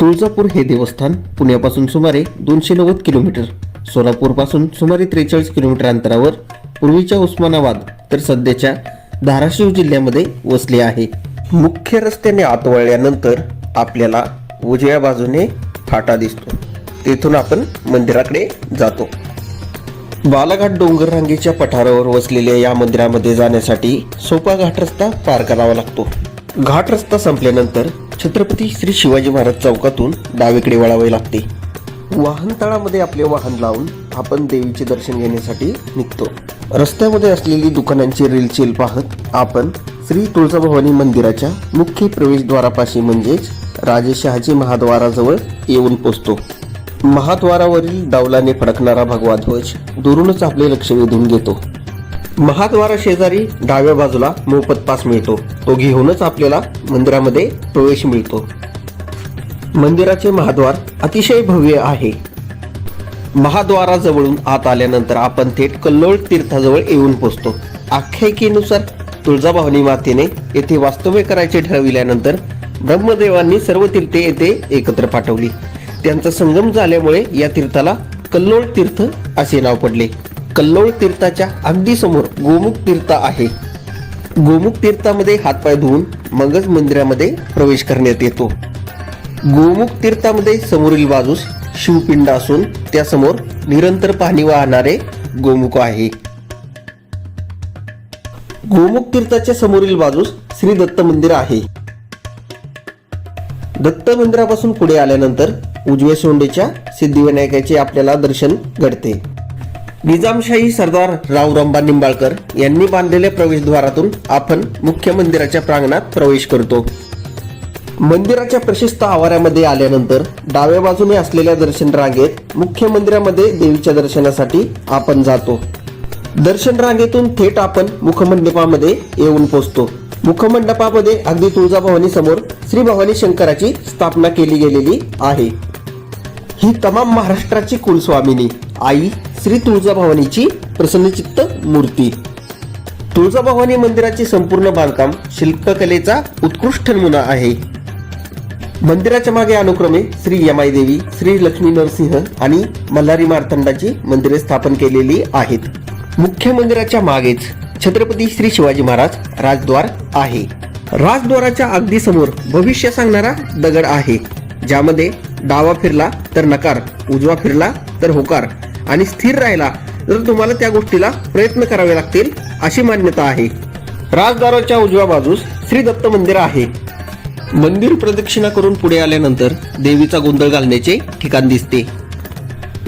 तुळजापूर हे देवस्थान पुण्यापासून सुमारे दोनशे नव्वद किलोमीटर सोलापूरपासून सुमारे त्रेचाळीस किलोमीटर अंतरावर पूर्वीच्या उस्मानाबाद तर सध्याच्या धाराशिव जिल्ह्यामध्ये वसले आहे. मुख्य रस्त्याने आत वळल्यानंतर आपल्याला उजव्या बाजूने फाटा दिसतो. तेथून आपण मंदिराकडे जातो. बालाघाट डोंगर रांगेच्या पठारावर वसलेल्या या मंदिरामध्ये जाण्यासाठी सोपा घाट रस्ता पार करावा लागतो. घाट रस्ता संपल्यानंतर छत्रपती श्री शिवाजी महाराज चौकातून डावीकडे वळावे लागते. वाहनतळामध्ये आपले वाहन लावून आपण देवीचे दर्शन घेण्यासाठी निघतो. रस्त्यामध्ये असलेली दुकानांची रेलचेल पाहत आपण श्री तुळजाभवानी मंदिराच्या मुख्य प्रवेशद्वारापाशी म्हणजेच राजेशहाजी महाद्वाराजवळ येऊन पोचतो. महाद्वारावरील डावलाने फडकणारा भगवा ध्वज दुरूनच आपले लक्ष वेधून घेतो. महाद्वारा शेजारी डाव्या बाजूला मोफत पास मिळतो. तो घेऊनच आपल्याला मंदिरामध्ये प्रवेश मिळतो. मंदिराचे महाद्वार अतिशय भव्य आहे. महाद्वाराजवळून आत आल्यानंतर आपण थेट कल्लोळ तीर्थाजवळ येऊन पोचतो. आख्यायिकेनुसार तुळजाभवानी मातेने येथे वास्तव्य करायचे ठरविल्यानंतर ब्रह्मदेवांनी सर्व तीर्थे येथे एकत्र पाठवली. त्यांचा संगम झाल्यामुळे या तीर्थाला कल्लोळ तीर्थ असे नाव पडले. कल्लोळ तीर्थाच्या अगदी समोर गोमुख तीर्थ आहे. गोमुख तीर्थामध्ये हातपाय धुवून मगच मंदिरामध्ये प्रवेश करण्यात येतो. गोमुख तीर्थामध्ये समोरील बाजूस शिवपिंड असून त्यासमोर निरंतर पाणी वाहणारे गोमुख आहे. गोमुख तीर्थाच्या समोरील बाजूस श्री दत्त मंदिर आहे. दत्त मंदिरापासून पुढे आल्यानंतर उजव्या सोंडेच्या सिद्धिविनायकाचे आपल्याला दर्शन घडते. निजामशाही सरदार रावरंबा निंबाळकर यांनी बांधलेल्या प्रवेशद्वारातून आपण मुख्य मंदिराच्या प्रांगणात प्रवेश करतो. मंदिराच्या प्रशस्त आवारामध्ये आल्यानंतर डाव्या बाजूने असलेल्या दर्शन रांगेत मुख्य मंदिरामध्ये देवीच्या दर्शनासाठी आपण जातो. दर्शन रांगेतून थेट आपण मुखमंडपामध्ये येऊन पोचतो. मुखमंडपामध्ये अगदी तुळजाभवानी समोर श्री भवानी शंकराची स्थापना केली गेलेली आहे. ही तमाम महाराष्ट्राची कुलस्वामिनी आई श्री तुळजाभवानीची प्रसन्नचित्त मूर्ती. तुळजाभवानी मंदिराचे संपूर्ण बांधकाम शिल्पकलेचा उत्कृष्ट नमुना आहे. मंदिराच्या मागे अनुक्रमे श्री यमाई देवी श्री लक्ष्मी नरसिंह आणि मल्हारी मार्तंडाची मंदिरे स्थापन केलेली आहेत. मुख्य मंदिराच्या मागेच छत्रपती श्री शिवाजी महाराज राजद्वार आहे. राजद्वाराच्या अगदी समोर भविष्य सांगणारा दगड आहे ज्यामध्ये डावा फिरला तर नकार उजवा फिरला तर होकार. आणि स्थिर राहिला तर तुम्हाला त्या गोष्टीला प्रयत्न करावे लागतील अशी मान्यता आहे. राजदाराच्या उजव्या बाजूस श्री दत्त मंदिर आहे. मंदिर प्रदक्षिणा करून पुढे आल्यानंतर देवीचा गोंधळ घालण्याचे ठिकाण दिसते.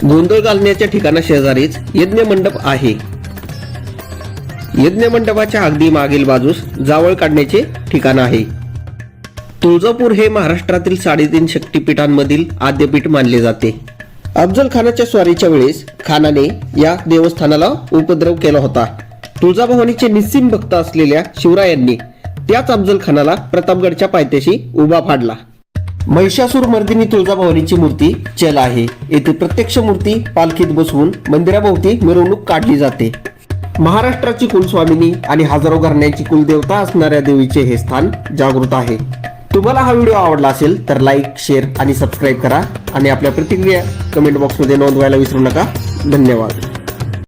गोंधळ घालण्याच्या ठिकाणा शेजारीच यज्ञ मंडप आहे. यज्ञ मंडपाच्या अगदी मागील बाजूस जावळ काढण्याचे ठिकाण आहे. तुळजापूर हे महाराष्ट्रातील साडेतीन शक्तिपीठांमधील आद्यपीठ मानले जाते. अफजल खानाच्या स्वारीच्या वेळेस खानाने या देवस्थानाला उपद्रव केला होता. तुळजाभवानीचे निस्सीम भक्त असलेल्या शिवरायांनी त्याच अफजल खानाला प्रतापगडच्या पायथ्याशी उभा फाडला. महिषासूर मर्दिनी तुळजाभवानीची मूर्ती चल आहे. येथे प्रत्यक्ष मूर्ती पालखीत बसवून मंदिराभोवती मिरवणूक काढली जाते. महाराष्ट्राची कुलस्वामिनी आणि हजारो घराण्याची कुलदेवता असणाऱ्या देवीचे हे स्थान जागृत आहे. तुम्हाला हा व्हिडिओ आवडला असेल तर लाईक शेअर आणि सबस्क्राईब करा आणि आपल्या प्रतिक्रिया कमेंट बॉक्समध्ये नोंदवायला विसरू नका. धन्यवाद.